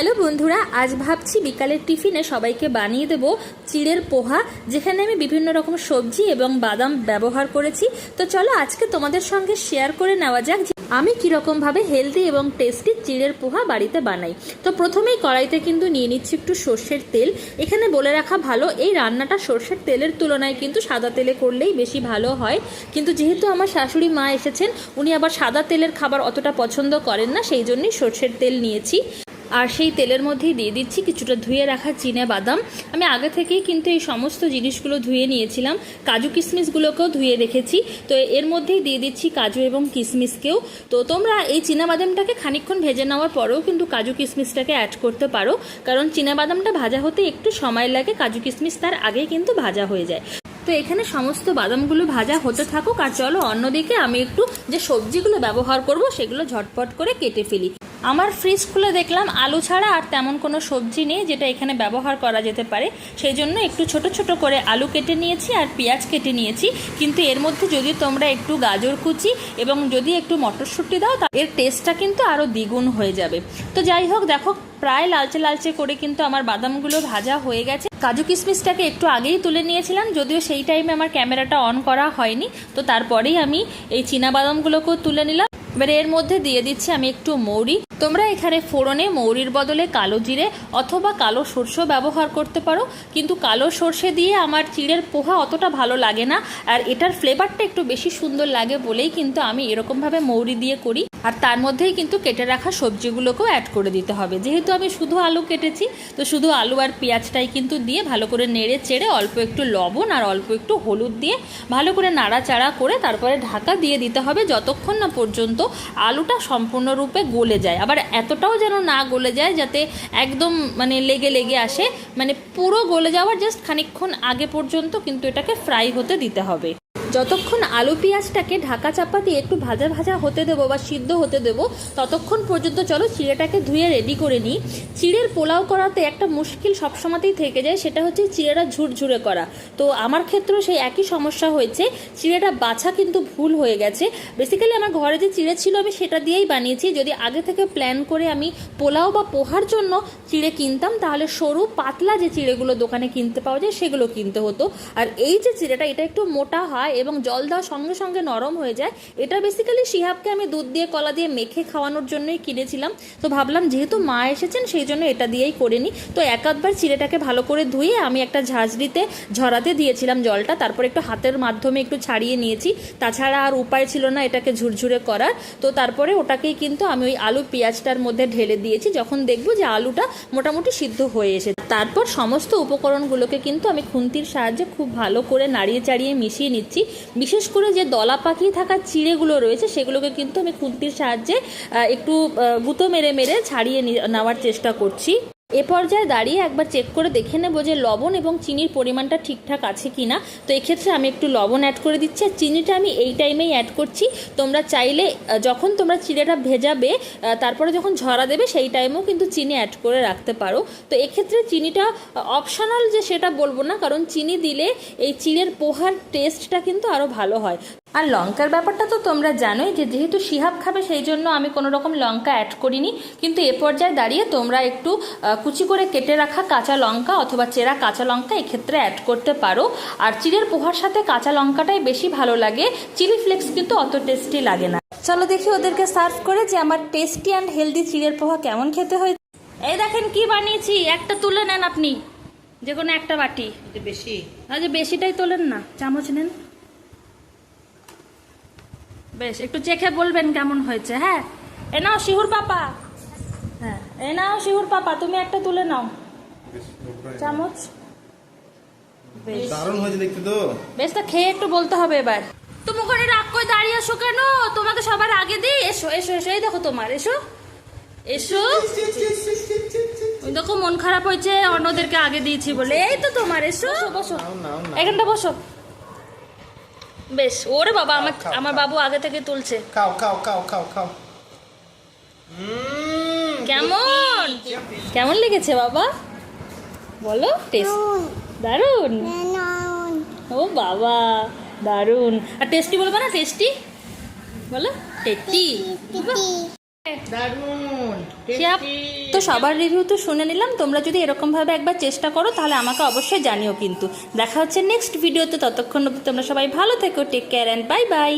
Hello বন্ধুরা, আজ ভাবছি বিকালের টিফিনে সবাইকে বানিয়ে দেব চিড়ের পোহা, যেখানে আমি বিভিন্ন রকম সবজি এবং বাদাম ব্যবহার করেছি। তো চলো আজকে তোমাদের সঙ্গে শেয়ার করে নেওয়া যাক আমি কীরকমভাবে হেলদি এবং টেস্টি চিড়ের পোহা বাড়িতে বানাই। তো প্রথমেই কড়াইতে কিন্তু নিয়ে নিচ্ছি একটু সর্ষের তেল। এখানে বলে রাখা ভালো, এই রান্নাটা সর্ষের তেলের তুলনায় কিন্তু সাদা তেলে করলেই বেশি ভালো হয়। কিন্তু যেহেতু আমার শাশুড়ি মা এসেছেন, উনি আবার সাদা তেলের খাবার অতটা পছন্দ করেন না, সেই জন্যই সর্ষের তেল নিয়েছি। আর সেই তেলের মধ্যেই দিয়ে দিচ্ছি কিছুটা ধুয়ে রাখা চিনে বাদাম। আমি আগে থেকেই কিন্তু এই সমস্ত জিনিসগুলো ধুয়ে নিয়েছিলাম। কাজু কিশমিশগুলোকেও ধুয়ে রেখেছি। তো এর মধ্যেই দিয়ে দিচ্ছি কাজু এবং কিশমিশকেও তো তোমরা এই বাদামটাকে খানিকক্ষণ ভেজে নেওয়ার পরেও কিন্তু কাজু কিশমিশটাকে অ্যাড করতে পারো। কারণ বাদামটা ভাজা হতে একটু সময় লাগে। কাজু কিশমিশ তার আগেই কিন্তু ভাজা হয়ে যায়। তো এখানে সমস্ত বাদামগুলো ভাজা হতে থাকুক। আর চলো অন্যদিকে আমি একটু যে সবজিগুলো ব্যবহার করব, সেগুলো ঝটপট করে কেটে ফেলি। আমার ফ্রিজ খুলে দেখলাম আলু ছাড়া আর তেমন কোনো সবজি নেই যেটা এখানে ব্যবহার করা যেতে পারে। সেই জন্য একটু ছোট ছোট করে আলু কেটে নিয়েছি আর পেঁয়াজ কেটে নিয়েছি। কিন্তু এর মধ্যে যদি তোমরা একটু গাজর কুচি এবং যদি একটু মটরশুঁটি দাও এর টেস্টটা কিন্তু আরও দ্বিগুণ হয়ে যাবে। তো যাই হোক, দেখো, প্রায় লালচে লালচে করে কিন্তু আমার বাদামগুলো ভাজা হয়ে গেছে। কাজু কিশমিশটাকে একটু আগেই তুলে নিয়েছিলাম, যদিও সেই টাইমে আমার ক্যামেরাটা অন করা হয়নি। তো তারপরেই আমি এই চীনা বাদামগুলোকেও তুলে নিলাম। এবারে এর মধ্যে দিয়ে দিচ্ছি আমি একটু মৌরি। তোমরা এখানে ফোড়নে মৌরির বদলে কালো জিরে অথবা কালো সর্ষেও ব্যবহার করতে পারো। কিন্তু কালো সর্ষে দিয়ে আমার চিড়ের পোহা অতটা ভালো লাগে না। আর এটার ফ্লেভারটা একটু বেশি সুন্দর লাগে বলেই কিন্তু আমি এরকমভাবে মৌরি দিয়ে করি। আর তার মধ্যেই কিন্তু কেটে রাখা সবজিগুলোকেও অ্যাড করে দিতে হবে। যেহেতু আমি শুধু আলু কেটেছি, তো শুধু আলু আর পেঁয়াজটাই কিন্তু দিয়ে ভালো করে নেড়ে চেড়ে অল্প একটু লবণ আর অল্প একটু হলুদ দিয়ে ভালো করে নাড়াচাড়া করে তারপরে ঢাকা দিয়ে দিতে হবে যতক্ষণ না পর্যন্ত আলুটা সম্পূর্ণরূপে গলে যায়। আবার এতটাও যেন না গলে যায় যাতে একদম মানে লেগে লেগে আসে মানে পুরো গলে যাওয়ার জাস্ট খানিকক্ষণ আগে পর্যন্ত কিন্তু এটাকে ফ্রাই হতে দিতে হবে। যতক্ষণ আলু পেঁয়াজটাকে ঢাকা চাপা দিয়ে একটু ভাজা ভাজা হতে দেবো বা সিদ্ধ হতে দেবো, ততক্ষণ পর্যন্ত চলো চিড়েটাকে ধুয়ে রেডি করে নিই। চিড়ের পোলাও করাতে একটা মুশকিল সবসময়তেই থেকে যায়, সেটা হচ্ছে চিড়েটা ঝুরঝুরে করা। তো আমার ক্ষেত্রেও সেই একই সমস্যা হয়েছে, চিড়েটা বাছা কিন্তু ভুল হয়ে গেছে। বেসিক্যালি আমার ঘরে যে চিড়ে ছিল আমি সেটা দিয়েই বানিয়েছি। যদি আগে থেকে প্ল্যান করে আমি পোলাও বা পোহার জন্য চিড়ে কিনতাম, তাহলে সরু পাতলা যে চিড়েগুলো দোকানে কিনতে পাওয়া যায়, সেগুলো কিনতে হতো। আর এই যে চিড়েটা, এটা একটু মোটা হয় এবং জল দেওয়ার সঙ্গে সঙ্গে নরম হয়ে যায়। এটা বেসিক্যালি শিহাবকে আমি দুধ দিয়ে, কলা দিয়ে মেখে খাওয়ানোর জন্যই কিনেছিলাম। তো ভাবলাম যেহেতু মা এসেছেন, সেই জন্য এটা দিয়েই করে নিই। তো এক আধবার চিড়েটাকে ভালো করে ধুয়ে আমি একটা ঝাঁঝরিতে ঝরাতে দিয়েছিলাম জলটা। তারপর একটু হাতের মাধ্যমে একটু ছাড়িয়ে নিয়েছি। তাছাড়া আর উপায় ছিল না এটাকে ঝুরঝুরে করার। তো তারপরে ওটাকেই কিন্তু আমি ওই আলু পেঁয়াজটার মধ্যে ঢেলে দিয়েছি। যখন দেখব যে আলুটা মোটামুটি সিদ্ধ হয়ে এসে তারপর সমস্ত উপকরণগুলোকে কিন্তু আমি খুন্তির সাহায্যে খুব ভালো করে নাড়িয়ে চাড়িয়ে মিশিয়ে নিচ্ছি। বিশেষ করে যে দলা পাকিয়ে থাকা চিড়েগুলো রয়েছে, সেগুলোকে কিন্তু আমি খুন্তির সাহায্যে একটু গুঁতো মেরে মেরে ছাড়িয়ে নেওয়ার চেষ্টা করছি। এ পর্যায়ে দাঁড়িয়ে একবার চেক করে দেখে নেব যে লবণ এবং চিনির পরিমাণটা ঠিকঠাক আছে কি না তো এক্ষেত্রে আমি একটু লবণ অ্যাড করে দিচ্ছি। আর চিনিটা আমি এই টাইমেই অ্যাড করছি। তোমরা চাইলে যখন তোমরা চিড়েটা ভেজাবে তারপরে যখন ঝরা দেবে, সেই টাইমেও কিন্তু চিনি অ্যাড করে রাখতে পারো। তো এক্ষেত্রে চিনিটা অপশনাল যে সেটা বলব না, কারণ চিনি দিলে এই চিড়ের পোহার টেস্টটা কিন্তু আরও ভালো হয়। আর লঙ্কার ব্যাপারটা তো তোমরা জানোই যে যেহেতু শিহাব খাবে সেই জন্য আমি কোনো রকম লঙ্কা অ্যাড করিনি। কিন্তু এ পর্যায়ে দাঁড়িয়ে তোমরা একটু কুচি করে কেটে রাখা কাঁচা লঙ্কা অথবা চেরা কাঁচা লঙ্কা এক্ষেত্রে অ্যাড করতে পারো। আর চিড়ের পোহার সাথে কাঁচা লঙ্কাটাই বেশি ভালো লাগে। চিলি ফ্লেক্স কিন্তু অত টেস্টি লাগে না। চলো দেখি ওদেরকে সার্ভ করে যে আমার টেস্টি অ্যান্ড হেলদি চিড়ের পোহা কেমন খেতে হয়েছে এই দেখেন কি বানিয়েছি একটা তুলে নেন আপনি। যে কোনো একটা বাটি। বেশি। আজ বেশিটাই তোলেন না চামচ নেন। বেশ একটু চেখে বলবেন কেমন হয়েছে হ্যাঁ? এ নাও শিহুর পাপা। হ্যাঁ এ নাও শিহুর পাপা তুমি একটা তুলে নাও। চামচ? বেশ। দারুণ হয়েছে দেখতে তো। বেশ তা খেয়ে একটু বলতে হবে এবার। তুমি ওখানে রাগ করে দাঁড়িয়ে আসো কেন? তোমাকে সবার আগে দিই। এসো এসো এসো এই দেখো তোমার এসো। এসো। দেখো মন খারাপ হয়েছে অন্যদেরকে আগে দিয়েছি বলে। এই তো তোমার এসো। বসো। এখানটা বসো। বেশ ওরে বাবা আমার আমার বাবু আগে থেকে তুলছে। খাও খাও খাও খাও খাও। কেমন? কেমন লেগেছে বাবা? বলো টেস্ট দারুণ ও বাবা দারুণ আর টেস্টি বলবা না টেস্টি বলো টেস্টি। তো সবার রিভিউ তো শুনে নিলাম। তোমরা যদি এরকমভাবে একবার চেষ্টা করো তাহলে আমাকে অবশ্যই জানিও কিন্তু। দেখা হচ্ছে নেক্সট ভিডিওতে ততক্ষণ অবধি তোমরা সবাই ভালো থেকো take care and bye bye